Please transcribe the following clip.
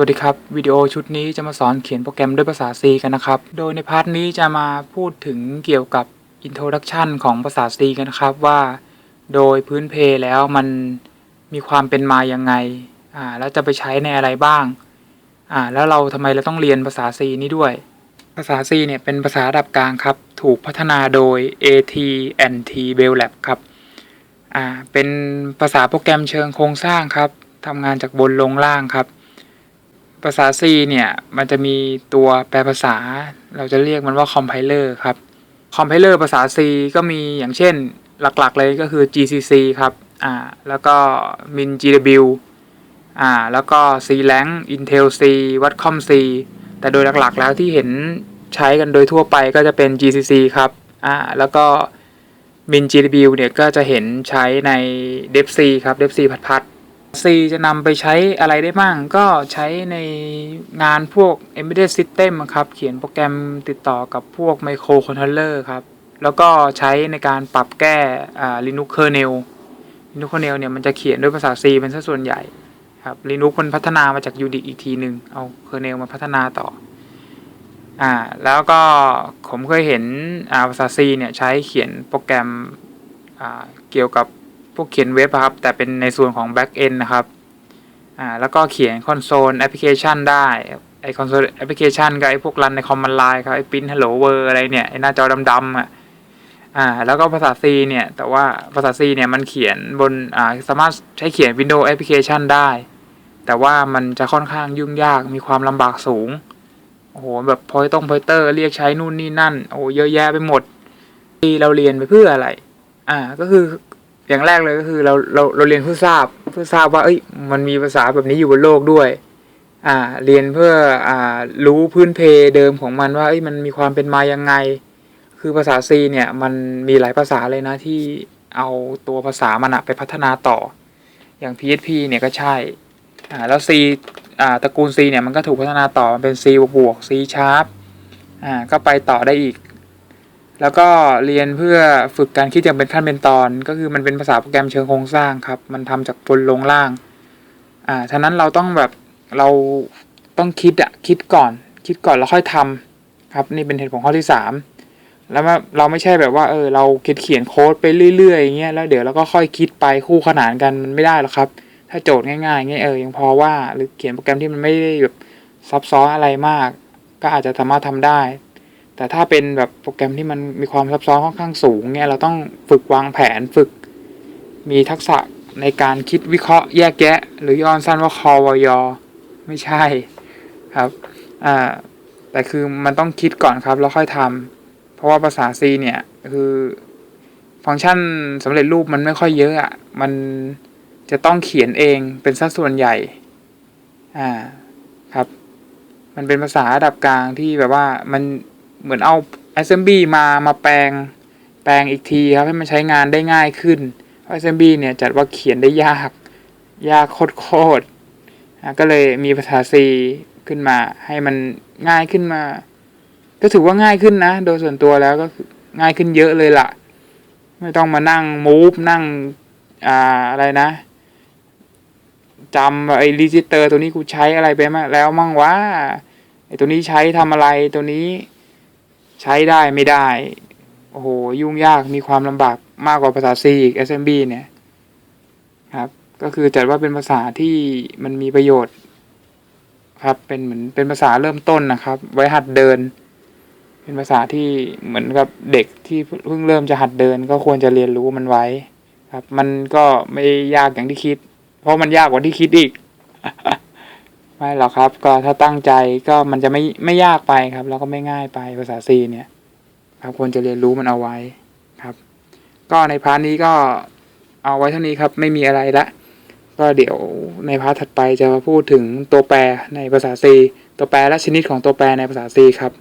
วัสดีครับ วิดีโอชุดนี้จะมาสอนเขียนโปรแกรมด้วยภาษา C กันนะครับ โดยในพาร์ทนี้จะมาพูดถึงเกี่ยวกับ Introduction ของภาษา C กันนะครับว่า โดยพื้นเพแล้วมันมีความเป็นมายังไงอ่าแล้วจะไปใช้ในอะไรบ้างอ่าแล้วเราทำไมเราต้องเรียนภาษา C นี้ด้วย ภาษา C เนี่ยเป็นภาษาระดับกลางครับ ถูกพัฒนาโดย AT&T Bell Lab ครับอ่าเป็นภาษาโปรแกรมเชิงโครงสร้างครับทำงานจากบนลงล่างครับ ภาษา C เนี่ยมันจะมีตัวแปลภาษา เราจะเรียกมันว่าคอมไพเลอร์ครับคอมไพเลอร์ภาษา C ก็มีอย่างเช่นหลักๆเลยก็คือ GCC ครับอ่าแล้วก็ MinGW อ่าแล้วก็ CLang Intel C Watcom C แต่โดยหลักๆแล้วที่เห็นใช้กันโดยทั่วไปก็จะเป็น GCC ครับอ่าแล้วก็ MinGW เนี่ยก็จะเห็นใช้ใน DevC ครับ DevC พัดพัด C จะนำไปใช้อะไรได้บ้าง ก็ใช้ในงานพวก embedded system ครับ เขียนโปรแกรมติดต่อกับพวก microcontroller ครับ แล้วก็ใช้ในการปรับแก้ Linux kernel Linux kernel เนี่ยมันจะเขียนด้วยภาษา C เป็นส,ส่วนใหญ่ครับ Linux มันพัฒนามาจาก Unix อีกทีหนึ่งเอา kernel มาพัฒนาต่ออ่าแล้วก็ผมเคยเห็นภาษา C เนี่ยใช้เขียนโปรแกรมเกี่ยวกับ พวกเขียนเว็บครับ แต่เป็นในส่วนของ back end นะครับอ่าแล้วก็เขียนคอนโซลแอปพลิเคชันได้ไอคอนโซลแอปพลิเคชันกับไอพวกรันในคอมมานด์ไลน์ครับไอพิมพ์ hello world อะไรเนี่ยไอหน้าจอดำๆอะอ่าแล้วก็ภาษา C เนี่ย แต่ว่าภาษา C เนี่ยมันเขียนบนอ่าสามารถใช้เขียน Windows Application ได้ แต่ว่ามันจะค่อนข้างยุ่งยากมีความลำบากสูงโอ้โหแบบพอยตรงพอยเตอร์เรียกใช้นู่นนี่นั่น โอ้โหเยอะแยะไปหมดที่เราเรียนไปเพื่ออะไร อ่าก็คือ อย่างแรกเลยก็คือเราเราเราเรียนเพื่อทราบเพื่อทราบว่า เอ้ย มันมีภาษาแบบนี้อยู่บนโลกด้วย อ่า เรียนเพื่ออ่ารู้พื้นเพเดิมของมันว่าเอ้ยมันมีความเป็นมายังไง คือภาษา C เนี่ย มันมีหลายภาษาเลยนะที่เอาตัวภาษามันไปพัฒนาต่อ อย่าง PHP เนี่ยก็ใช่อ่าแล้ว C อ่าตระกูล C เนี่ยมันก็ถูกพัฒนาต่อมันเป็น C บวก C sharp อ่าก็ไปต่อได้อีก แล้วก็เรียนเพื่อฝึกการคิดอย่างเป็นขั้นเป็นตอน ก็คือมันเป็นภาษาโปรแกรมเชิงโครงสร้างครับ มันทำจากบนลงล่าง อ่า ฉะนั้นเราต้องแบบเราต้องคิดอะคิดก่อน คิดก่อนแล้วค่อยทำครับ นี่เป็นเหตุผลข้อที่สามแล้วว่าเราไม่ใช่แบบว่าเออเราเขียนเขียนโค้ดไปเรื่อยๆอย่างเงี้ยแล้วเดี๋ยวเราก็ค่อยคิดไปคู่ขนานกันมันไม่ได้หรอกครับ ถ้าโจทย์ง่ายๆเงี้ยเออยังพอว่าหรือเขียนโปรแกรมที่มันไม่ได้แบบซับซ้อนอะไรมาก ก็อาจจะสามารถทำได้ แต่ถ้าเป็นแบบโปรแกรมที่มันมีความซับซ้อนค่อนข้างสูงเนี่ยเราต้องฝึกวางแผนฝึก มีทักษะในการคิดวิเคราะห์แยกแยะ หรือย่อสั้นว่าคอวยไม่ใช่ครับอ่าแต่คือมันต้องคิดก่อนครับแล้วค่อยทำเพราะว่าภาษา C เนี่ยคือฟังก์ชันสำเร็จรูปมันไม่ค่อยเยอะอะมันจะต้องเขียนเองเป็นสัดส่วนใหญ่อ่าครับ มันเป็นภาษาระดับกลางที่แบบว่ามัน เหมือนเอา assembly มามาแปลงแปลงอีกทีครับ ให้มันใช้งานได้ง่ายขึ้นเพราะ assembly เนี่ยจัดว่าเขียนได้ยาก ยากโคตรๆอะก็เลยมีภาษา C ขึ้นมา ให้มันง่ายขึ้นมา ก็ถือว่าง่ายขึ้นนะ โดยส่วนตัวแล้วก็ง่ายขึ้นเยอะเลยล่ะ ไม่ต้องมานั่ง move นั่งอ่าอะไรนะจำไอ้รีจิสเตอร์ตัวนี้กูใช้อะไรไปมาแล้วมั่งวะไอ้ตัวนี้ใช้ทำอะไรตัวนี้ ใช้ได้ไม่ได้ โอ้โห ยุ่งยากมีความลำบากมากกว่าภาษา C อีก SMB เนี่ยครับ ก็คือจัดว่าเป็นภาษาที่มันมีประโยชน์ ครับเป็นเหมือนเป็นภาษาเริ่มต้นนะครับ ไว้หัดเดิน เป็นภาษาที่เหมือนกับเด็กที่เพิ่งเริ่มจะหัดเดิน ก็ควรจะเรียนรู้มันไว้ ครับ มันก็ไม่ยากอย่างที่คิด เพราะมันยากกว่าที่คิดอีก ไม่หรอกครับ ก็ถ้าตั้งใจก็มันจะไม่ไม่ยากไปครับ แล้วก็ไม่ง่ายไปภาษาซีเนี่ยครับควรจะเรียนรู้มันเอาไว้ครับ ก็ในพาร์ทนี้ก็เอาไว้เท่านี้ครับ ไม่มีอะไรละ ก็เดี๋ยวในพาร์ทถัดไปจะมาพูดถึงตัวแปรในภาษาซีตัวแปรและชนิดของตัวแปรในภาษาซีครับ